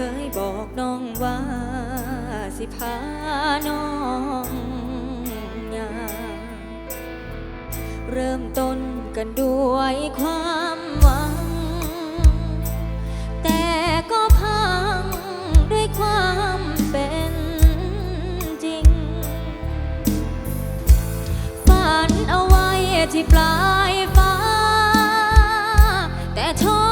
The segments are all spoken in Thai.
เคยบอกน้องว่าสิพาน้องยาเริ่มต้นกันด้วยความหวัง แต่ก็พังด้วยความเป็นจริง ฝันเอาไว้ที่ปลายฟ้า แต่ท้อ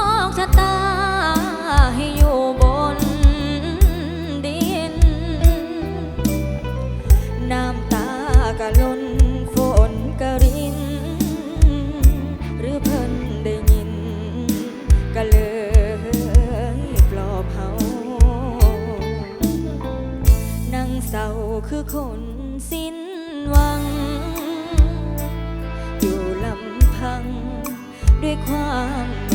คนสิ้นหวัง อยู่ลำพังด้วยความ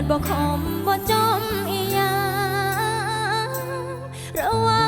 ดบ่คมบ่จมอีหยังระวัง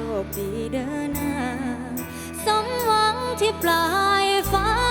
ชคดีเดินหน้าสมหวังที่ปลายฟ้า